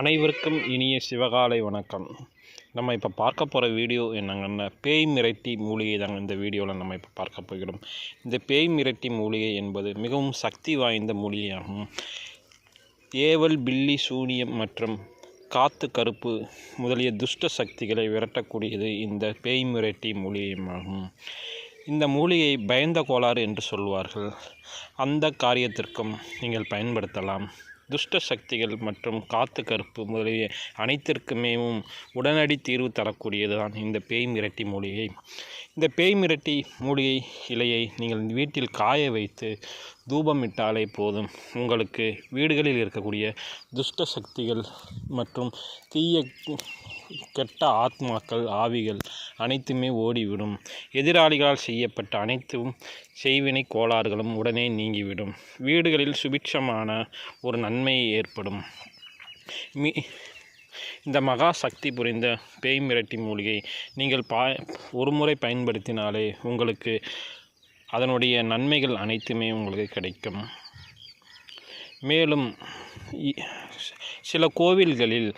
அனைவருக்கும் இனிய சிவகாலை வணக்கம். நம்ம இப்போ பார்க்க போகிற வீடியோ என்னங்கன்னா பேய் மிரட்டி மூலிகை தாங்க இந்த வீடியோவில் நம்ம இப்போ பார்க்க போகிறோம். இந்த பேய் மிரட்டி மூலிகை என்பது மிகவும் சக்தி வாய்ந்த மூலிகையாகும். ஏவல் பில்லி சூனியம் மற்றும் காத்து கருப்பு முதலிய துஷ்ட சக்திகளை விரட்டக்கூடியது இந்த பேய் மிரட்டி மூலிகையாகும் இந்த மூலிகை பயந்த கோளாறு என்று சொல்வார்கள். அந்த காரியத்திற்கும் நீங்கள் பயன்படுத்தலாம். துஷ்ட சக்திகள் மற்றும் காத்து கருப்பு முதலிய அனைத்திற்குமேவும் உடனடி தீர்வு தரக்கூடியது தான் இந்த பேய் மிரட்டி மூலிகை. இந்த பேய் மிரட்டி மூலிகை இலையை நீங்கள் வீட்டில் காய வைத்து தூபமிட்டாலே போதும். உங்களுக்கு வீடுகளில் இருக்கக்கூடிய துஷ்ட சக்திகள் மற்றும் தீய கெட்ட ஆத்மாக்கள் ஆவிகள் அனைத்துமே ஓடிவிடும். எதிராளிகளால் செய்யப்பட்ட அனைத்தும் செய்வினை கோளாறுகளும் உடனே நீங்கிவிடும். வீடுகளில் சுபிட்சமான ஒரு நன்மை ஏற்படும். மீ இந்த மகா சக்தி புரிந்த பேய் மிரட்டி மூலிகை நீங்கள் பா ஒரு முறை பயன்படுத்தினாலே உங்களுக்கு அதனுடைய நன்மைகள் அனைத்துமே உங்களுக்கு கிடைக்கும். மேலும் இ- சில கோவில்களில்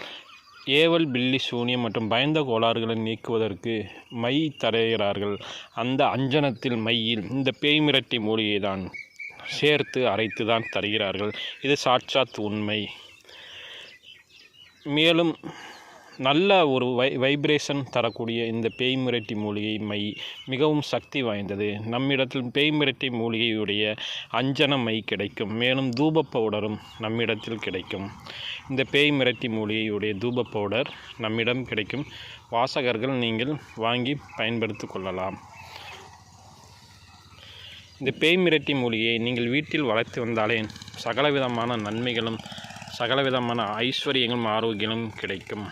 ஏவல் பில்லி சூனியம் மற்றும் பயந்த கோளாறுகளை நீக்குவதற்கு மை தருகிறார்கள் அந்த அஞ்சனத்தில் மையில் இந்த பேய் மிரட்டி மூலிகை தான் சேர்த்து அரைத்து தான் தருகிறார்கள். இது சாட்சாத் உண்மை. மேலும் நல்ல ஒரு வை வைப்ரேஷன் தரக்கூடிய இந்த பேய் மிரட்டி மூலிகை மை மிகவும் சக்தி வாய்ந்தது. நம்மிடத்தில் பேய் மிரட்டி மூலிகையுடைய அஞ்சன மை கிடைக்கும். மேலும் தூப பவுடரும் நம்மிடத்தில் கிடைக்கும். இந்த பேய் மிரட்டி மூலிகையுடைய தூப பவுடர் நம்மிடம் கிடைக்கும். வாசகர்கள் நீங்கள் வாங்கி பயன்படுத்தி கொள்ளலாம். இந்த பேய் மிரட்டி மூலிகையை நீங்கள் வீட்டில் வளர்த்து வந்தாலே சகலவிதமான நன்மைகளும் சகலவிதமான ஐஸ்வர்யங்களும் ஆரோக்கியங்களும் கிடைக்கும்.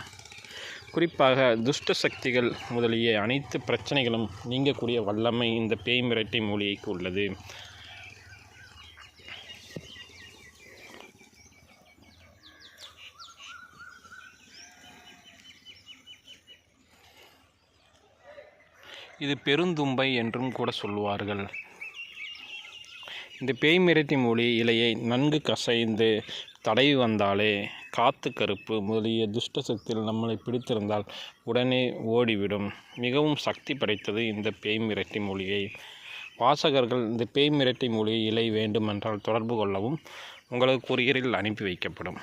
குறிப்பாக துஷ்ட சக்திகள் முதலிய அனைத்து பிரச்சனைகளும் நீங்கக்கூடிய வல்லமை இந்த பேய் மிரட்டை மூலிகைக்கு உள்ளது. இது பெருந்தும்பை என்றும் கூட சொல்லுவார்கள். இந்த பேய் மிரட்டி மொழி இலையை நன்கு கசைந்து தடவி வந்தாலே காத்து கருப்பு முதலிய துஷ்ட சக்தியில் நம்மளை பிடித்திருந்தால் உடனே ஓடிவிடும். மிகவும் சக்தி படைத்தது இந்த பேய் மிரட்டி மொழியை வாசகர்கள் இந்த பேய் மிரட்டி மொழியை இலை வேண்டுமென்றால் தொடர்பு கொள்ளவும் உங்களுக்கு கொரியரில் அனுப்பி வைக்கப்படும்.